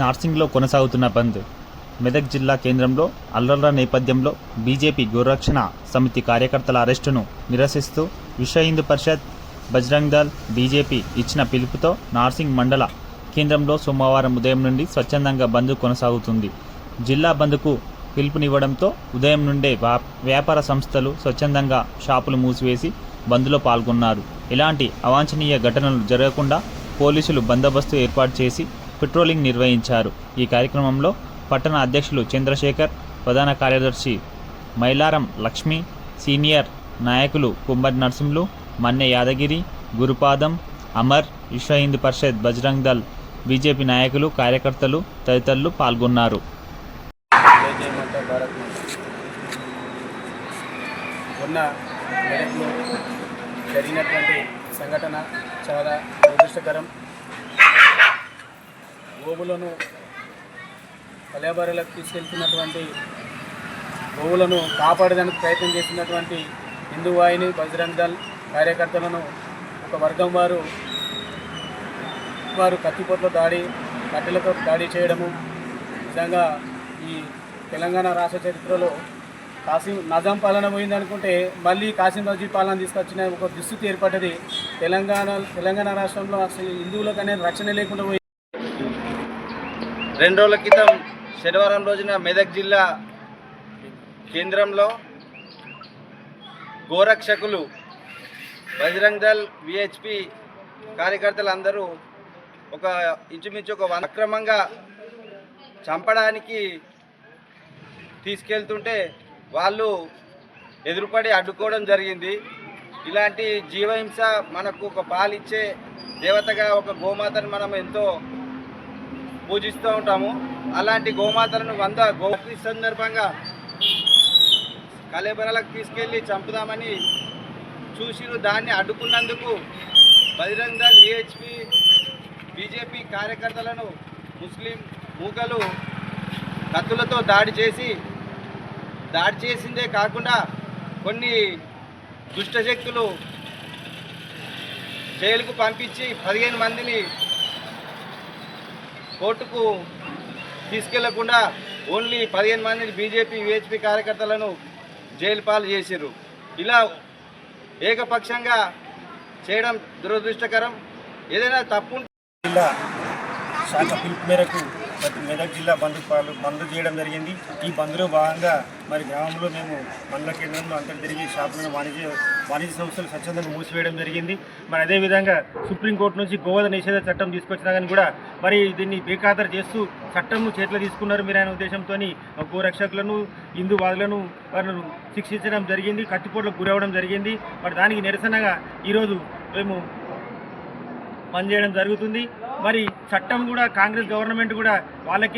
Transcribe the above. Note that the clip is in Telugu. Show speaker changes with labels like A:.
A: నార్సింగ్లో కొనసాగుతున్న బంద్. మెదక్ జిల్లా కేంద్రంలో అల్లర్ల నేపథ్యంలో బీజేపీ గోరక్షణ సమితి కార్యకర్తల అరెస్టును నిరసిస్తూ విశ్వ హిందూ పరిషత్ బజరంగ్ దళ్ బీజేపీ ఇచ్చిన పిలుపుతో నార్సింగ్ మండల కేంద్రంలో సోమవారం ఉదయం నుండి స్వచ్ఛందంగా బంద్ కొనసాగుతుంది. జిల్లా బంద్కు పిలుపునివ్వడంతో ఉదయం నుండే వ్యాపార సంస్థలు స్వచ్ఛందంగా షాపులు మూసివేసి బంద్లో పాల్గొన్నారు. ఎలాంటి అవాంఛనీయ ఘటనలు జరగకుండా పోలీసులు బందోబస్తు ఏర్పాటు చేసి పెట్రోలింగ్ నిర్వహించారు. ఈ కార్యక్రమంలో పట్టణ అధ్యక్షులు చంద్రశేఖర్ ప్రధాన కార్యదర్శి మైలారం లక్ష్మి సీనియర్ నాయకులు కుంబర్ నరసింహులు మన్నె యాదగిరి గురుపాదం అమర్ విశ్వ హిందూ పరిషత్ బజరంగ్ దళ్ బీజేపీ నాయకులు కార్యకర్తలు తదితరులు పాల్గొన్నారు.
B: జరిగినటువంటి సంఘటన చాలా దురదృష్టకరం. గోవులను కళ్యాబారులకు తీసుకెళ్తున్నటువంటి గోవులను కాపాడడానికి ప్రయత్నం చేస్తున్నటువంటి హిందూ వాహిని బజరంగ్ దళ్ కార్యకర్తలను ఒక వర్గం వారు వారు కత్తిపోట్ల దాడి కట్టెలతో దాడి చేయడము. నిజంగా ఈ తెలంగాణ రాష్ట్ర చరిత్రలో కాసిం నజాం పాలన పోయిందనుకుంటే మళ్ళీ కాసిం రజీ పాలన తీసుకొచ్చిన ఒక దుస్థితి ఏర్పడ్డది. తెలంగాణ తెలంగాణ రాష్ట్రంలో అసలు హిందువులకు అనేది రక్షణ లేకుండా
C: రెండు రోజుల క్రితం శనివారం రోజున మెదక్ జిల్లా కేంద్రంలో గోరక్షకులు బజరంగ్ దళ్ విహెచ్పి కార్యకర్తలందరూ ఒక ఇంచుమించు ఒక అక్రమంగా చంపడానికి తీసుకెళ్తుంటే వాళ్ళు ఎదురుపడి అడ్డుకోవడం జరిగింది. ఇలాంటి జీవహింస మనకు ఒక పాలిచ్చే దేవతగా ఒక గోమాతను మనం ఎంతో పూజిస్తూ ఉంటాము. అలాంటి గోమాతలను వంద గో సందర్భంగా కలేబరాలకు తీసుకెళ్ళి చంపుదామని చూసిరు. దాన్ని అడ్డుకున్నందుకు బజరంగ్ దళ్ విహెచ్పి బీజేపీ కార్యకర్తలను ముస్లిం మూకలు కత్తులతో దాడి చేసి దాడి చేసిందే కాకుండా కొన్ని దుష్టశక్తులు జైలుకు పంపించి పదిహేను మందిని కోర్టుకు తీసుకెళ్ళకుండా ఓన్లీ పదిహేను మందిని బీజేపీ విహెచ్పి కార్యకర్తలను జైలు పాలు చేసిర్రు. ఇలా ఏకపక్షంగా చేయడం దురదృష్టకరం. ఏదైనా తప్పు
D: జిల్లా శాఖ పిలుపు మేరకు ప్రతి మెదక్ జిల్లా బంద్ పాలు బంద్ చేయడం జరిగింది. ఈ బంద్లో భాగంగా మరి గ్రామంలో మేము మండల కేంద్రంలో అంతా తిరిగి షాపులను వాణిజ్య వాణిజ్య సంస్థలు స్వచ్ఛందంగా మూసివేయడం జరిగింది. మరి అదేవిధంగా సుప్రీంకోర్టు నుంచి గోవధ నిషేధ చట్టం తీసుకొచ్చినా కానీ కూడా మరి దీన్ని బేఖాతరు చేస్తూ చట్టంను చేతిలో తీసుకున్నారు మీరు ఆయన ఉద్దేశంతో గోరక్షకులను హిందూవాదులను వారిని శిక్షించడం జరిగింది కత్తిపోట్లకు గురవడం జరిగింది. మరి దానికి నిరసనగా ఈరోజు మేము పనిచేయడం జరుగుతుంది. మరి చట్టం కూడా కాంగ్రెస్ గవర్నమెంట్ కూడా వాళ్ళకే